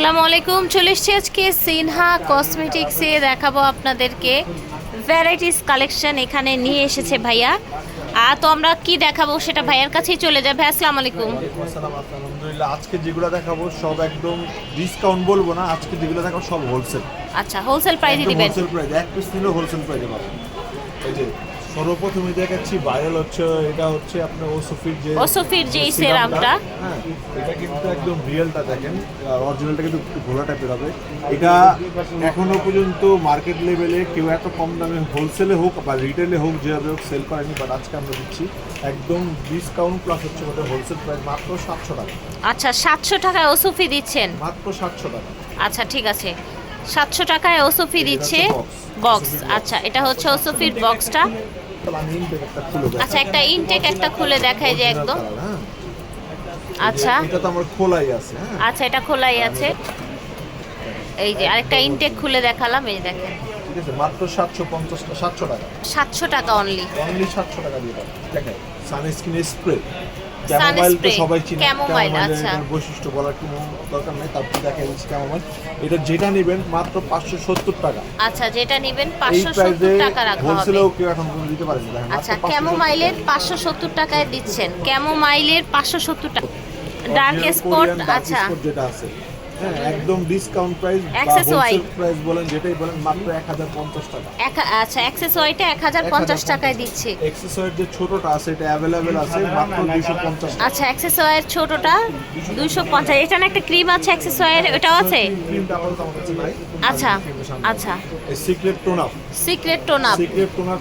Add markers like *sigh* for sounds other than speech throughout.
আসসালামু আলাইকুম চলে এসছি আজকে সিনহা কসমেটিক্সে দেখাবো আপনাদেরকে ভ্যারাইটিস কালেকশন এখানে নিয়ে এসেছে ভাইয়া। আর তো আমরা কি দেখাবো সেটা ভাইয়ার কাছেই চলে যাবে। আসসালামু আলাইকুম। আলহামদুলিল্লাহ। আজকে যেগুলো দেখাবো সব একদম ডিসকাউন্ট বলব না আজকে যেগুলো দেখাবো সব হোলসেল আচ্ছা হোলসেল প্রাইসে দিবেন। হোলসেল প্রাইস এক পিস নিলেও হোলসেল প্রাইসে পাবেন। এই যে সর্বপ্রথমে দেখাচ্ছি ভাইরাল হচ্ছে এটা হচ্ছে আপনার ওসোফির যে ওসোফির যে সিরামটা। হ্যাঁ এটা কিন্তু একদম রিয়েলটা দেখেন অরিজিনালটা কিন্তু একটু ঘোলা টাইপের হবে। এটা এখনও পর্যন্ত মার্কেট লেভেলে কেউ এত কম দামে হোলসেলে হোক বা রিটেলে হোক যেভাবে হোক সেল করেনি বাট আজকে আমরা দিচ্ছি একদম ডিসকাউন্ট প্লাস হচ্ছে ওটা হোলসেল প্রাইস মাত্র সাতশো টাকা। আচ্ছা সাতশো টাকায় ওসফি দিচ্ছেন? মাত্র সাতশো টাকা। আচ্ছা ঠিক আছে। সাতশো টাকায় ওসফি দিচ্ছে বক্স আচ্ছা এটা হচ্ছে ওসফির বক্সটা। আচ্ছা একটা ইনটেক একটা খুলে দেখায় যে একদম। আচ্ছা। এটা তো আমার খোলাই আছে হ্যাঁ। আচ্ছা এটা খোলাই আছে। এই যে আরেকটা ইনটেক খুলে দেখালাম এই দেখেন। মাত্র সাতশো পঞ্চাশ সাতশো টাকা। সাতশো টাকা অনলি অনলি সাতশো টাকা দিয়ে দেখেন সানস্ক্রিন স্প্রে ক্যামোমাইল তো সবাই চিনে। ক্যামোমাইল আচ্ছা। বৈশিষ্ট্য বলার কোনো দরকার নেই তারপর দেখা যাচ্ছে ক্যামোমাইল এটা যেটা নেবেন মাত্র পাঁচশো সত্তর টাকা। আচ্ছা যেটা নেবেন পাঁচশো সত্তর টাকা রাখা হবে। হোলসেলেও কেউ এখন কোনো দিতে দেখেন আচ্ছা 570 ক্যামোমাইলের পাঁচশো সত্তর টাকায় দিচ্ছেন। ক্যামোমাইলের পাঁচশো সত্তর টাকা। ডার্ক স্পট আচ্ছা। যেটা আছে। হ্যাঁ একদম ডিসকাউন্ট প্রাইস বা প্রাইস বলেন যেটাই বলেন মাত্র এক হাজার পঞ্চাশ টাকা। এক আচ্ছা অ্যাক্সেস ওয়াইটা এক হাজার পঞ্চাশ টাকায় দিচ্ছে। এক্সেসরিজ যে ছোটটা আছে এটা अवेलेबल আছে মাত্র দুইশো পঞ্চাশ টাকা। আচ্ছা অ্যাক্সেস ওয়াইয়ের ছোটটা দুইশো পঞ্চাশ। এটা না একটা ক্রিম আছে অ্যাক্সেস ওয়াইয়ের ওটাও আছে? ক্রিমটা আপাতত কাছে নাই। আচ্ছা আচ্ছা। Secret tone up secret tone up secret tone up.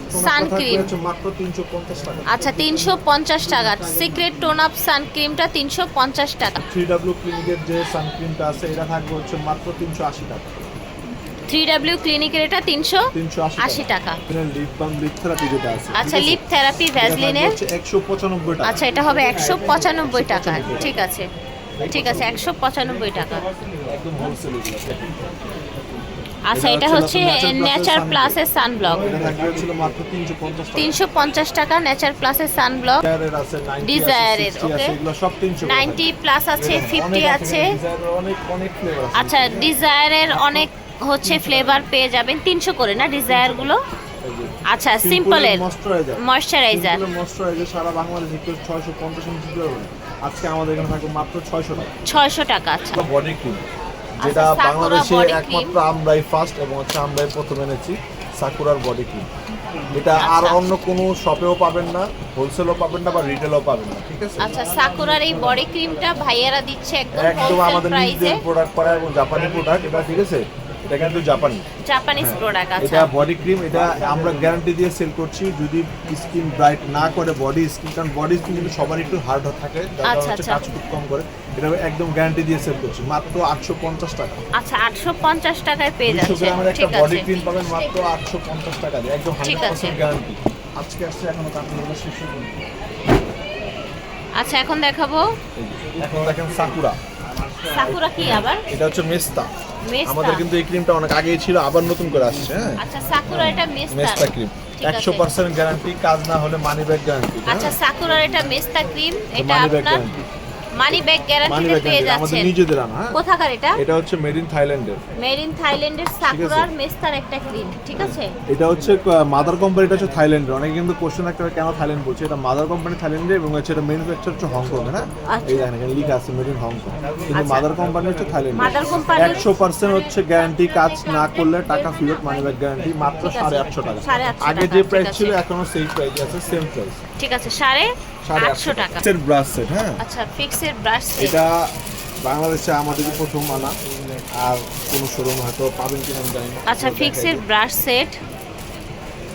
হচ্ছে মাত্র 350 টাকা। আচ্ছা তিনশো পঞ্চাশ টাকা। সিক্রেট টোন আপ সান ক্রিমটা তিনশো পঞ্চাশ টাকা। 3W ক্লিনিকের যে সানক্রিমটা আছে এটা থাকবে হচ্ছে মাত্র 380 টাকা। থ্রি ডাব্লিউ ক্লিনিকের এটা তিনশো 380 আশি টাকা। লিপ বাম লিপ থেরাপি যেটা আছে আচ্ছা লিপ থেরাপি ভ্যাসলিনের হচ্ছে 195 টাকা। আচ্ছা এটা হবে একশো পঁচানব্বই টাকা। ঠিক আছে। ঠিক আছে একশো পঁচানব্বই টাকা। একদম হোলসেল আচ্ছা এটা হচ্ছে নেচার প্লাসের সানব্লক এটা থাকবে হচ্ছে মাত্র 350 টাকা। তিনশো পঞ্চাশ টাকা নেচার প্লাসের সানব্লক ডিজায়ারের আছে 90 Desire-এর, আছে 60 okay? আছে এগুলো সব 300 নাইনটি প্লাস আছে ফিফটি আছে আচ্ছা ডিজায়ারের অনেক হচ্ছে ফ্লেভার পেয়ে যাবেন তিনশো করে না ডিজায়ারগুলো আচ্ছা সিম্পলের ময়শ্চারাইজার ময়শ্চারাইজার সারা বাংলাদেশে। আজকে আমাদের এখানে থাকবে মাত্র ছয়শো টাকা। ছয়শো টাকা আচ্ছা। বডি ক্রিম যেটা বাংলাদেশে একমাত্র আমরাই ফার্স্ট এবং হচ্ছে আমরাই প্রথম এনেছি সাকুরার বডি ক্রিম এটা আর আচ্ছা। অন্য কোনো শপেও পাবেন না হোলসেলও পাবেন না বা রিটেলও পাবেন না ঠিক আছে? আচ্ছা সাকুরার এই বডি ক্রিমটা ভাইয়ারা দিচ্ছে একদম একদম হোলসেল আমাদের প্রাইসে নিজেদের প্রোডাক্ট করা এবং জাপানি প্রোডাক্ট এটা ঠিক আছে? এটা কিন্তু জাপানি জাপানিজ প্রোডাক্ট আচ্ছা। এটা বডি ক্রিম এটা আমরা গ্যারান্টি দিয়ে সেল করছি। যদি স্কিন ব্রাইট না করে বডি স্কিন কারণ বডি স্কিন কিন্তু সবার একটু হার্ড থাকে যার আচ্ছা, হচ্ছে আচ্ছা। কাজ খুব কম করে। এটা একদম গ্যারান্টি দিয়ে সেল করছি। মাত্র আটশো পঞ্চাশ টাকা। আচ্ছা আটশো পঞ্চাশ টাকায় পেয়ে যাচ্ছে। গ্রামের একটা বডি ক্রিম পাবেন মাত্র আটশো পঞ্চাশ টাকা দিয়ে। একদম ঠিক হান্ড্রেড আছে। পার্সেন্ট গ্যারান্টি আজকে আসছে এখনও কাপড়গুলো শেষ হয়নি। আচ্ছা এখন দেখাবো। এখন দেখেন সাকুরা সাকুরা কি আবার? এটা হচ্ছে মেস্তা আমাদের কিন্তু এই ক্রিমটা অনেক আগেই ছিল আবার নতুন করে আসছে হ্যাঁ? আচ্ছা সাকুরা এটা মেস্তা মেস্তা ক্রিম। একশো পার্সেন্ট গ্যারান্টি কাজ না হলে মানি ব্যাগ গ্যারান্টি আচ্ছা সাকুরার এটা মেস্তা ক্রিম এটা আপনার মানি ব্যাগ গ্যারান্টিতে পেয়ে যাচ্ছেন। নিজেদের আনা হ্যাঁ? কোথাকার এটা? এটা হচ্ছে মেড ইন থাইল্যান্ডের মেড ইন থাইল্যান্ডের সাকুরার মেস্তার একটা ক্রিম ঠিক আছে? এটা হচ্ছে মাদার কোম্পানিটা হচ্ছে থাইল্যান্ডের অনেকে কিন্তু কোশ্চেন একটা কেন থাইল্যান্ড বলছে? এটা মাদার কোম্পানি থাইল্যান্ডে এবং হচ্ছে এটা ম্যানুফ্যাকচার হচ্ছে হংকং হ্যাঁ? আচ্ছা। এই দেখেন এখানে লিখা আছে মেড ইন হংকং কিন্তু আচ্ছা। মাদার কোম্পানি হচ্ছে থাইল্যান্ড company- একশো পার্সেন্ট হচ্ছে গ্যারান্টি কাজ না করলে টাকা ফেরত মানি ব্যাক গ্যারান্টি মাত্র ঠিক আছে। সাড়ে আটশো টাকা। সাড়ে আটশো আগে যে প্রাইস ছিল এখনও সেই প্রাইস আছে সেম প্রাইস ঠিক আছে সাড়ে আটশো টাকা। ব্রাশ সেট হ্যাঁ। আচ্ছা ফিক্সের ব্রাশ এটা বাংলাদেশে আমাদের প্রথম আনা আর কোনো শোরুম হয়তো পাবেন কিনা আমি জানি না। আচ্ছা ফিক্সের ব্রাশ সেট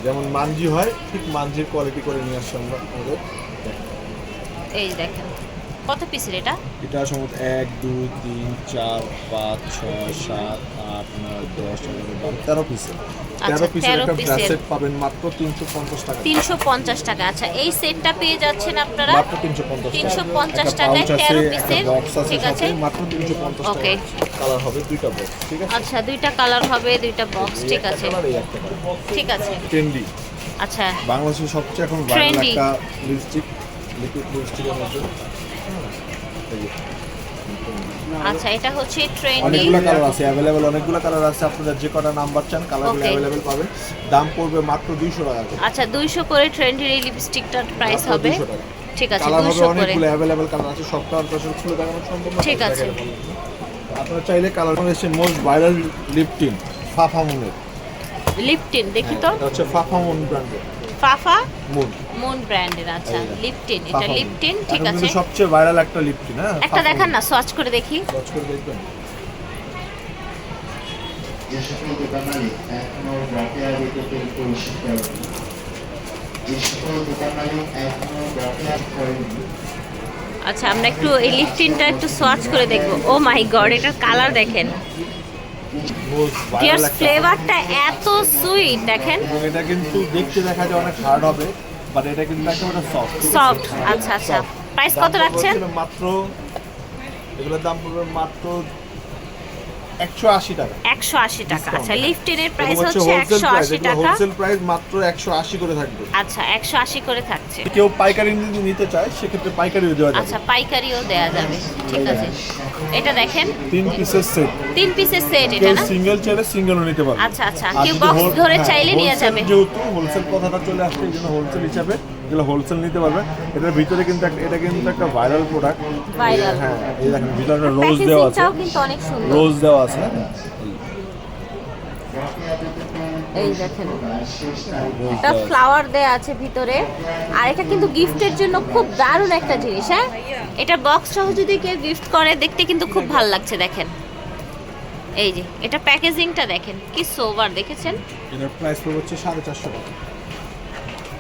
যেমন মানজি হয় ঠিক মানজির কোয়ালিটি করে নিয়ে আসছে আমরা আমাদের। এই দেখেন কত পিসের এটা? এটা সম্ভবত এক দুই তিন চার পাঁচ ছয় সাত আট নয় দশ এগারো বারো তেরো পিসের তেরো আচ্ছা, পিসের একটা। ব্রাসলেট পাবেন মাত্র টাকা। আচ্ছা এই সেটটা পেয়ে যাচ্ছেন আপনারা? মাত্র তিনশো পঞ্চাশ 350 টাকায় 13 পিসের, ঠিক আছে? মাত্র তিনশো পঞ্চাশ টাকা। কালার হবে দুইটা বক্স ঠিক আছে? আচ্ছা দুইটা কালার হবে দুইটা বক্স ঠিক আছে। ঠিক আছে। ট্রেন্ডি আচ্ছা। বাংলাদেশের সবচেয়ে এখন ভাইরাল একটা লিপস্টিক লিকুইড লিপস্টিকের মধ্যে। এই যে। আচ্ছা এটা হচ্ছে ট্রেন্ডি অনেকগুলো কালার আছে অ্যাভেলেবেল অনেকগুলো কালার আছে। আপনারা যে কটা নাম্বার চান কালারগুলো. অ্যাভেলেবেল পাবেন। দাম পড়বে মাত্র দুইশো টাকা করে। আচ্ছা দুইশো করে ট্রেন্ডের এই লিপস্টিকটার প্রাইস হবে। ঠিক আছে কালার হবে দুশো করে। অনেকগুলো অ্যাভেলেবেল কালার আছে। সব কালার তো খুলে দেখানো সম্ভব না ঠিক আছে। আপনারা চাইলে কালার এসে মোস্ট ভাইরাল লিপটিন ফাফা মুনের লিপটিন দেখি তো। এটা হচ্ছে ফাফা মুন ব্র্যান্ডের ফাফা মুন মুন ব্র্যান্ডের আচ্ছা লিপটিন এটা লিপটিন ঠিক আছে। সবচেয়ে ভাইরাল একটা লিপটিন হ্যাঁ? একটা দেখান না সোয়াচ করে দেখি। সার্চ করে দেখবেন। আচ্ছা আমরা একটু এই লিপটিনটা একটু সোয়াচ করে দেখব। ও মাই গড এটার কালার দেখেন। একটা ফ্লেভারটা এত সুইট দেখেন। এটা কিন্তু দেখতে দেখা যায় অনেক হার্ড হবে বাট এটা কিন্তু একেবারে সফট সফট আচ্ছা আচ্ছা। প্রাইস কত রাখছেন? মাত্র এগুলোর দাম পড়বে মাত্র একশো আশি টাকা। একশো আশি টাকা। আচ্ছা লিফটিনের প্রাইস হচ্ছে wholesale একশো price, আশি এগুলো টাকা। হোলসেল প্রাইস মাত্র একশো আশি করে থাকবে। আচ্ছা করে থাকছে। কেউ পাইকারি নিতে চায় সেক্ষেত্রে পাইকারিও দেওয়া যাবে। আচ্ছা পাইকারিও দেয়া যাবে। ঠিক আছে। এটা দেখেন। তিন পিসের সেট তিন পিসের সেট এটা না? সিঙ্গেল চাইলে সিঙ্গেলও নিতে পারবে। আচ্ছা আচ্ছা। কেউ বক্স ধরে হ্যাঁ, চাইলে নিয়ে যাবে। যেহেতু হোলসেল কথাটা চলে আসছে এই জন্য হোলসেল হিসাবে এগুলো হোলসেল নিতে পারবে। এটার ভিতরে কিন্তু এটা কিন্তু একটা ভাইরাল প্রোডাক্ট। হ্যাঁ এই দেখেন ভিতরে একটা রোজ দেওয়া আছে। প্যাকেজিংটাও কিন্তু অনেক সুন্দর। রোজ দেওয়া আছে। এই দেখেন। একটা ফ্লাওয়ার দেয়া আছে ভিতরে। আর এটা কিন্তু গিফটের জন্য খুব দারুণ একটা জিনিস হ্যাঁ? এটা বক্স সহ যদি কেউ গিফট করে দেখতে কিন্তু খুব ভালো লাগছে দেখেন। এই যে এটা প্যাকেজিংটা দেখেন কি সোবার দেখেছেন? এটার প্রাইস পড়বে হচ্ছে সাড়ে চারশো টাকা।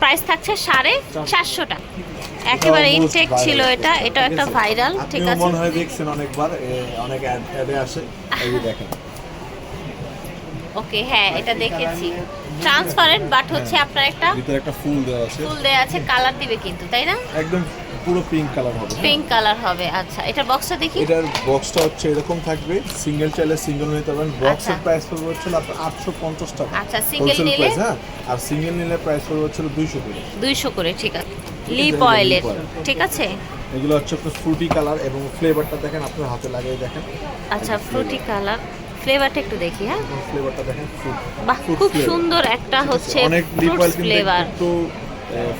প্রাইস থাকছে সাড়ে চারশো টাকা। একেবারে ইনটেক ছিল এটা এটা একটা ভাইরাল ঠিক আছে। মনে হয় দেখছেন অনেকবার অনেক অ্যাডে আসে। এই দেখেন। *laughs* ওকে হ্যাঁ এটা দেখেছি। ট্রান্সপারেন্ট বাট হচ্ছে আপনার একটা ভিতরে একটা ফুল দেওয়া আছে। ফুল দেওয়া আছে কালার দিবে কিন্তু তাই না? একদম পুরো পিঙ্ক কালার হবে। পিঙ্ক কালার হবে আচ্ছা। এটা বক্সটা দেখি। এটার বক্সটা হচ্ছে এরকম থাকবে। সিঙ্গেল চাইলে সিঙ্গেল নিতে পারবেন বক্সের আচ্ছা। প্রাইস পড়বে হচ্ছে আপনার আটশো পঞ্চাশ টাকা। আচ্ছা, সিঙ্গেল নিলে? হ্যাঁ। আর সিঙ্গেল নিলে প্রাইস পড়বে হচ্ছে দুইশো করে দুইশো করে ঠিক আছে। লিপ অয়েলের ঠিক আছে? এগুলো হচ্ছে আপনার ফ্রুটি কালার এবং ফ্লেভারটা দেখেন আপনার হাতে লাগিয়ে দেখেন। আচ্ছা ফ্রুটি কালার ফ্লেভারটা একটু দেখি হ্যাঁ? ফ্লেভারটা দেখেন বাহ খুব সুন্দর একটা হচ্ছে অনেক ফ্লেভার একটু এ,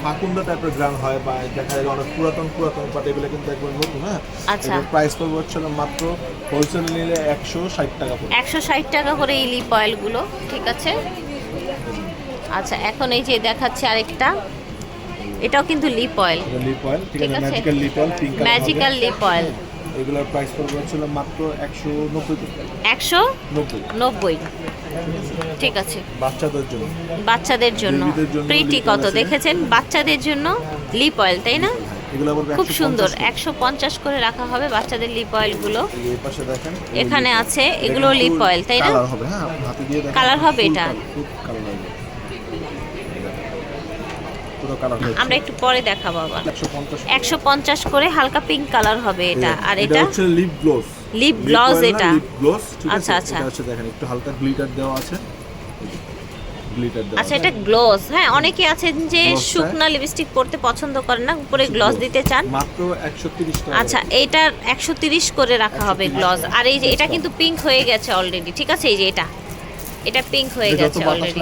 ফাকুন্দা টাইপের গ্রাম হয় বা দেখা যায় অনেক পুরাতন পুরাতন বাট এগুলো কিন্তু একবার নতুন হ্যাঁ? আচ্ছা। প্রাইস পড়বে হচ্ছে মাত্র হোলসেল নিলে একশো ষাট টাকা পড়বে। একশো ষাট টাকা করে এই লিপ অয়েলগুলো ঠিক আছে? আচ্ছা এখন এই যে দেখাচ্ছে আরেকটা এটাও কিন্তু লিপ অয়েল লিপ অয়েল ঠিক আছে। Magical lip oil magical lip oil এগুলোর প্রাইস পড়বে হচ্ছিল মাত্র একশো নব্বই একশো নব্বই। ঠিক আছে। বাচ্চাদের জন্য। বাচ্চাদের জন্য। প্রিটি কত? দেখেছেন? বাচ্চাদের জন্য লিপ অয়েল তাই না? খুব সুন্দর। একশো পঞ্চাশ করে রাখা হবে বাচ্চাদের লিপ পাশে দেখেন এখানে আছে এগুলো লিপ অয়েল তাই না? কালার হবে হ্যাঁ হবে এটা? খুব কালার হবে পুরো কালার হবে আমরা একটু পরে দেখাবো আবার। একশো পঞ্চাশ একশো পঞ্চাশ করে হালকা পিঙ্ক কালার হবে এটা। আর এটা হচ্ছে লিপ গ্লোস Lip gloss এটা? লিপ গ্লোস আচ্ছা, আচ্ছা। এটা হচ্ছে দেখেন একটু হালকা গ্লিটার দেওয়া আছে। আচ্ছা এটা গ্লস হ্যাঁ অনেকে আছেন যে শুকনা লিপস্টিক পরতে পছন্দ করেন না উপরে গ্লস দিতে চান। মাত্র একশো তিরিশ টাকা। আচ্ছা একশো তিরিশ করে রাখা হবে 130 গ্লস আর এই যে এটা কিন্তু পিঙ্ক হয়ে গেছে অলরেডি ঠিক আছে? এই যে এটা। এটা পিঙ্ক হয়ে গেছে অলরেডি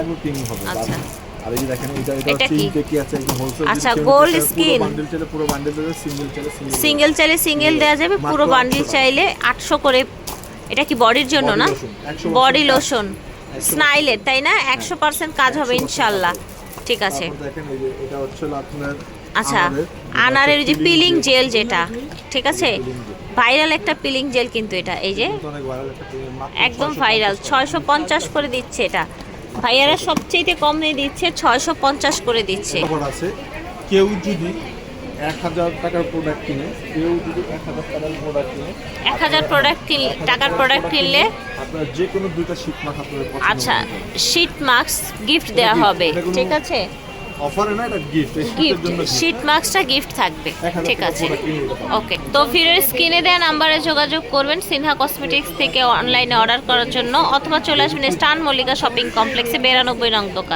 আচ্ছা। আর এই যে দেখেন এটা এটা কি? কি আছে? একদম হোলসেল আচ্ছা, gold skin। বান্ডেল চাইলে পুরো বান্ডেল দেবে সিঙ্গেল চাইলে সিঙ্গেল সিঙ্গেল চাইলে সিঙ্গেল দেওয়া যাবে পুরো 800 বান্ডিল চাইলে আটশো করে। এটা কি বডির জন্য না? বডি লোশন স্নাইলের তাই না? একশো পার্সেন্ট কাজ হবে 100% ইনশাল্লাহ। ঠিক আছে। দেখেন এই যে এটা হচ্ছে আপনার আচ্ছা আনারের, যে পিলিং জেল যেটা ঠিক আছে? ভাইরাল একটা পিলিং জেল কিন্তু এটা এই যে। একদম ভাইরাল ছয়শো পঞ্চাশ করে দিচ্ছে এটা। ভাইয়ারা সবচেয়ে কম দিয়ে দিচ্ছে ছয়শো পঞ্চাশ করে দিচ্ছে। আছে কেউ যদি এক হাজার টাকার প্রোডাক্ট কিনে কেউ যদি এক হাজার টাকার প্রোডাক্ট কিনে এক হাজার প্রোডাক্ট টাকার প্রোডাক্ট কিনলে আপনার যে কোনো দুইটা শীত মাস্ক আচ্ছা। শীট মাস্ক গিফট দেওয়া হবে। ঠিক আছে? অফারে না এটা গিফট গিফট শীট মাস্কটা গিফট থাকবে। ঠিক আছে। ওকে তো ফিরের স্ক্রিনে দেওয়া নাম্বারে যোগাযোগ করবেন সিনহা কসমেটিক্স থেকে অনলাইনে অর্ডার করার জন্য অথবা চলে আসবেন স্টান মল্লিকা শপিং কমপ্লেক্সে বিরানব্বই নং দোকান।